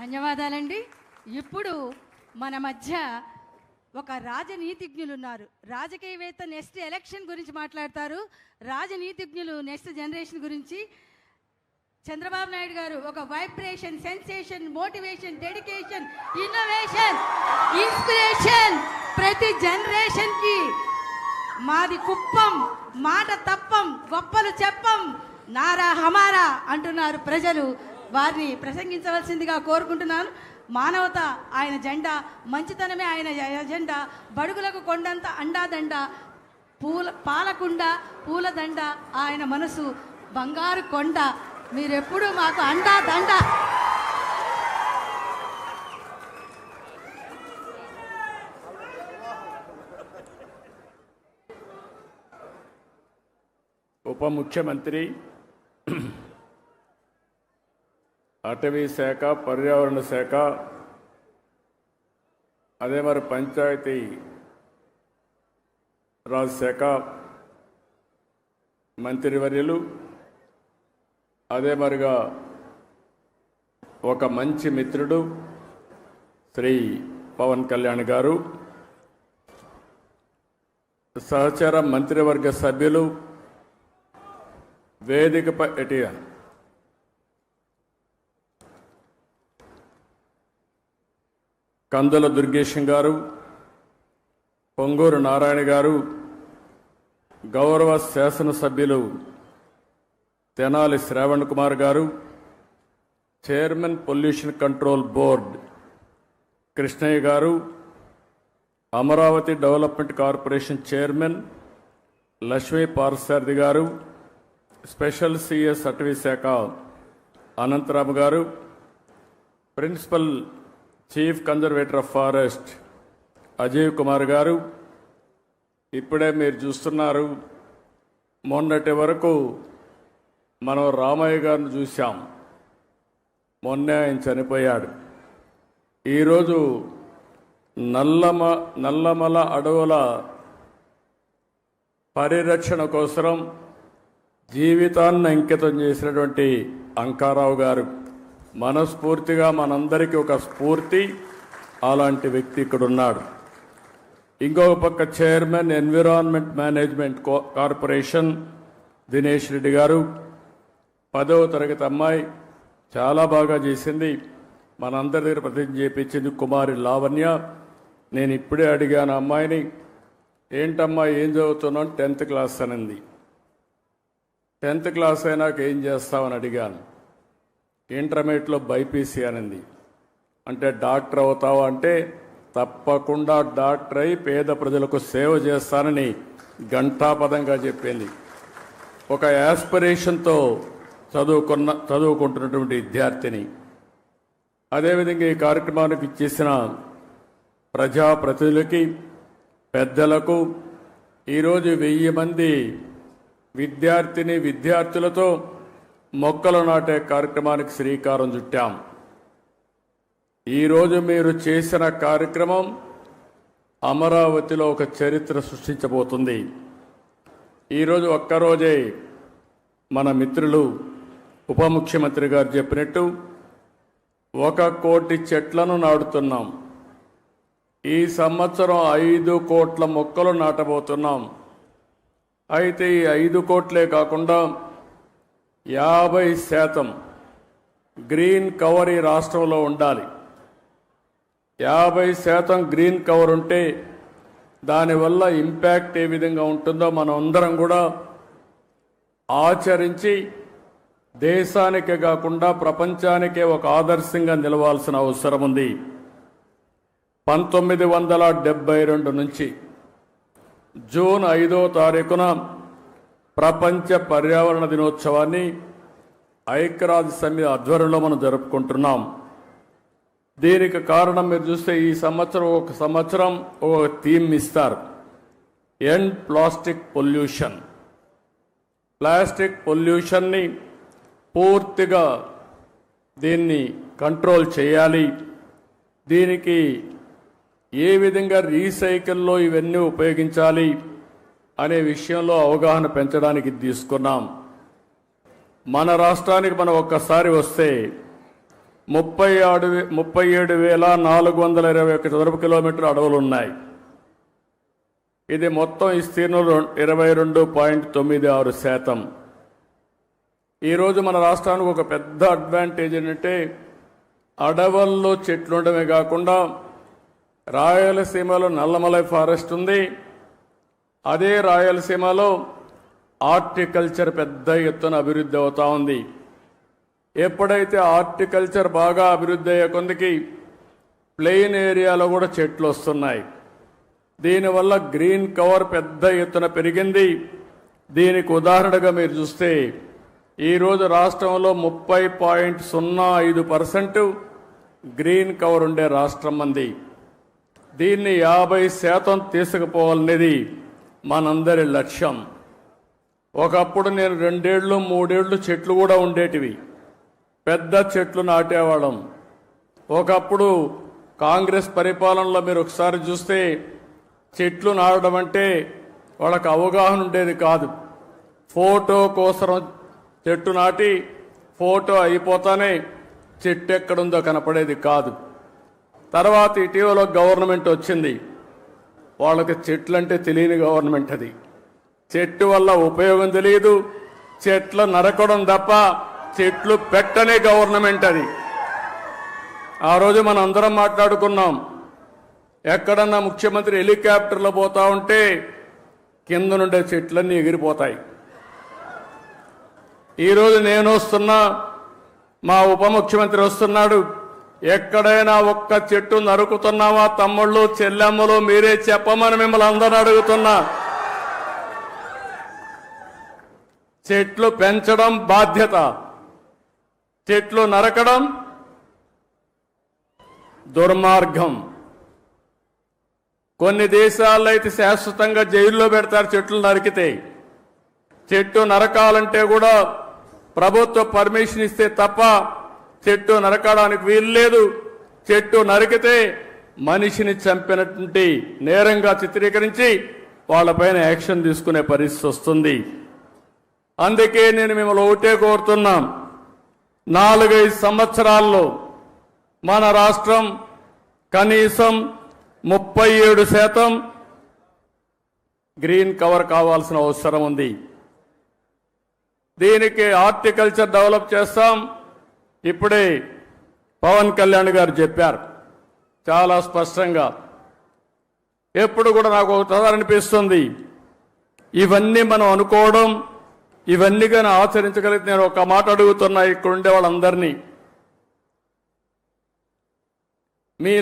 ధన్యవాదాలండి. ఇప్పుడు మన మధ్య ఒక రాజనీతిజ్ఞులు ఉన్నారు రాజకీయవేత్త నెక్స్ట్ ఎలక్షన్ గురించి మాట్లాడతారు. రాజనీతిజ్ఞులు నెక్స్ట్ జనరేషన్ గురించి చంద్రబాబు నాయుడు గారు ఒక vibration sensation motivation dedication innovation inspiration ప్రతి జనరేషన్కి మాది కుప్పం మాట తప్పం గొప్పలు చెప్పం నారా హమారా అంటున్నారు ప్రజలు. వారిని ప్రసంగించవలసిందిగా కోరుకుంటున్నాను. మానవత ఆయన జెండా మంచితనమే ఆయన ఎజెండా బడుగులకు కొండంత అండాదండ పూల పాలకుండ పూలదండ ఆయన మనసు బంగారు కొండ. మీరెప్పుడు మాకు అండా దండ ఉప ముఖ్యమంత్రి అటవీ శాఖ పర్యావరణ శాఖ అదే మరి పంచాయతీ రాజ్ శాఖ మంత్రివర్యులు అదే మరిగా ఒక మంచి మిత్రుడు శ్రీ పవన్ కళ్యాణ్ గారు సహచర మంత్రివర్గ సభ్యులు వేదికపై ఎటిఆర్ కందుల దుర్గేశం గారు పొంగూరు నారాయణ గారు గౌరవ శాసనసభ్యులు Tenali Sravan Kumar garu chairman pollution control board Krishnaiah garu Amaravati development corporation chairman Lakshmi Parthasarathi garu special CS అటవీ శాఖ Anantharamu garu principal chief conservator of forest Ajay Kumar garu ఇప్పుడే మీరు చూస్తున్నారు మొన్నటి వరకు మనం రామయ్య గారిని చూశాం. మొన్నే ఆయన చనిపోయాడు. ఈరోజు నల్లమ నల్లమల అడవుల పరిరక్షణ కోసం జీవితాన్ని అంకితం చేసినటువంటి అంకారావు గారు. మనస్ఫూర్తిగా మనందరికీ ఒక స్ఫూర్తి. అలాంటి వ్యక్తి ఇక్కడ ఉన్నాడు ఇంకొక పక్క chairman environment management co- corporation Dinesh Reddy garu. పదవ తరగతి అమ్మాయి. చాలా బాగా చేసింది. మనందరి దగ్గర ప్రతిజ్ఞ చేయించింది కుమారి లావణ్య. నేను ఇప్పుడే అడిగాను అమ్మాయిని ఏంటమ్మా ఏం చదువుతున్నాను టెన్త్ క్లాస్ అనింది. టెన్త్ క్లాస్ అయినాక ఏం చేస్తావని అడిగాను. ఇంటర్మీడియట్లో బైపీసీ అనింది. అంటే డాక్టర్ అవుతావా అంటే తప్పకుండా డాక్టర్ అయి పేద ప్రజలకు సేవ చేస్తానని ఘంటాపదంగా చెప్పింది. ఒక యాస్పిరేషన్తో చదువుకున్న చదువుకుంటున్నటువంటి విద్యార్థిని. అదేవిధంగా ఈ కార్యక్రమానికి ఇచ్చేసిన ప్రజాప్రతినిధులకి పెద్దలకు ఈరోజు వెయ్యి మంది విద్యార్థిని విద్యార్థులతో మొక్కలు నాటే కార్యక్రమానికి శ్రీకారం చుట్టాం. ఈరోజు మీరు చేసిన కార్యక్రమం అమరావతిలో ఒక చరిత్ర సృష్టించబోతుంది. ఈరోజు ఒక్కరోజే మన మిత్రులు ఉప ముఖ్యమంత్రి గారు చెప్పినట్టు ఒక కోటి చెట్లను నాటుతున్నాం. ఈ సంవత్సరం ఐదు కోట్ల మొక్కలు నాటబోతున్నాం. అయితే ఈ ఐదు కోట్లే కాకుండా యాభై శాతం గ్రీన్ కవర్ ఈ రాష్ట్రంలో ఉండాలి. యాభై శాతం గ్రీన్ కవర్ ఉంటే దానివల్ల ఇంపాక్ట్ ఏ విధంగా ఉంటుందో మనం అందరం కూడా ఆచరించి దేశానికే కాకుండా ప్రపంచానికే ఒక ఆదర్శంగా నిలవాల్సిన అవసరం ఉంది. పంతొమ్మిది వందల డెబ్బై రెండు నుంచి జూన్ ఐదో తారీఖున ప్రపంచ పర్యావరణ దినోత్సవాన్ని ఐక్యరాజ్య సమితి ఆధ్వర్యంలో మనం జరుపుకుంటున్నాం. దీనికి కారణం మీరు చూస్తే ఈ సంవత్సరం ఒక సంవత్సరం ఒక థీమ్ ఇస్తారు. ఎండ్ ప్లాస్టిక్ పొల్యూషన్ ప్లాస్టిక్ పొల్యూషన్ని పూర్తిగా దీన్ని కంట్రోల్ చేయాలి. దీనికి ఏ విధంగా రీసైకిల్లో ఇవన్నీ ఉపయోగించాలి? అనే విషయంలో అవగాహన పెంచడానికి తీసుకున్నాం. మన రాష్ట్రానికి మనం ఒక్కసారి వస్తే ముప్పై ఆడు ముప్పై ఏడు వేల నాలుగు వందల ఇరవై ఒక చదరపు కిలోమీటర్ అడవులు ఉన్నాయి. ఇది మొత్తం విస్తీర్ణం ఇరవై రెండు పాయింట్ తొమ్మిది ఆరు శాతం. ఈరోజు మన రాష్ట్రానికి ఒక పెద్ద అడ్వాంటేజ్ ఏంటంటే అడవుల్లో చెట్లు ఉండడమే కాకుండా రాయలసీమలో నల్లమలై ఫారెస్ట్ ఉంది. అదే రాయలసీమలో ఆర్టికల్చర్ పెద్ద ఎత్తున అభివృద్ధి అవుతా ఉంది. ఎప్పుడైతే ఆర్టికల్చర్ బాగా అభివృద్ధి అయ్యే కొందికి ప్లెయిన్ ఏరియాలో కూడా చెట్లు వస్తున్నాయి. దీనివల్ల గ్రీన్ కవర్ పెద్ద ఎత్తున పెరిగింది. దీనికి ఉదాహరణగా మీరు చూస్తే ఈరోజు రాష్ట్రంలో ముప్పై పాయింట్ సున్నా ఐదు పర్సెంట్ గ్రీన్ కవర్ ఉండే రాష్ట్రం ఉంది దీన్ని యాభై శాతం తీసుకుపోవాలనేది మనందరి లక్ష్యం. ఒకప్పుడు నేను రెండేళ్ళు మూడేళ్ళు చెట్లు కూడా ఉండేటివి. పెద్ద చెట్లు నాటేవాళ్ళం. ఒకప్పుడు కాంగ్రెస్ పరిపాలనలో మీరు ఒకసారి చూస్తే చెట్లు నాటడం అంటే వాళ్ళకి అవగాహన ఉండేది కాదు. ఫోటో కోసం చెట్టు నాటి ఫోటో అయిపోతానే చెట్టు ఎక్కడుందో కనపడేది కాదు. తర్వాత ఇటీవల గవర్నమెంట్ వచ్చింది. వాళ్ళకి చెట్లు అంటే తెలియని గవర్నమెంట్ అది. చెట్టు వల్ల ఉపయోగం తెలియదు చెట్లు నరకడం తప్ప చెట్లు పెట్టనే గవర్నమెంట్ అది. ఆ రోజు మనం అందరం మాట్లాడుకున్నాం ఎక్కడన్నా ముఖ్యమంత్రి హెలికాప్టర్లో పోతా ఉంటే కింద నుండే చెట్లన్నీ ఎగిరిపోతాయి. ఈరోజు నేను వస్తున్నా మా ఉప ముఖ్యమంత్రి వస్తున్నాడు ఎక్కడైనా ఒక్క చెట్టు నరుకుతున్నావా తమ్ముళ్ళు? చెల్లెమ్మలు మీరే చెప్పమని మిమ్మల్ని అందరూ అడుగుతున్నా. చెట్లు పెంచడం బాధ్యత. చెట్లు నరకడం దుర్మార్గం. కొన్ని దేశాల్లో అయితే శాశ్వతంగా జైల్లో పెడతారు చెట్లు నరికితే. చెట్టు నరకాలంటే కూడా ప్రభుత్వ పర్మిషన్ ఇస్తే తప్ప చెట్టు నరకడానికి వీలు లేదు చెట్టు నరికితే మనిషిని చంపినటువంటి నేరంగా చిత్రీకరించి వాళ్ళపైన యాక్షన్ తీసుకునే పరిస్థితి వస్తుంది. అందుకే నేను మిమ్మల్ని ఒకటే కోరుతున్నాం. నాలుగైదు సంవత్సరాల్లో మన రాష్ట్రం కనీసం ముప్పై ఏడు శాతం గ్రీన్ కవర్ కావాల్సిన అవసరం ఉంది. దీనికి హార్టికల్చర్ డెవలప్ చేస్తాం. ఇప్పుడే పవన్ కళ్యాణ్ గారు చెప్పారు చాలా స్పష్టంగా. ఎప్పుడు కూడా నాకు ఒక అనిపిస్తుంది. ఇవన్నీ మనం అనుకోవడం ఇవన్నీ కానీ ఆచరించగలిగితే నేను ఒక మాట అడుగుతున్నా ఇక్కడ ఉండే వాళ్ళందరినీ. మీ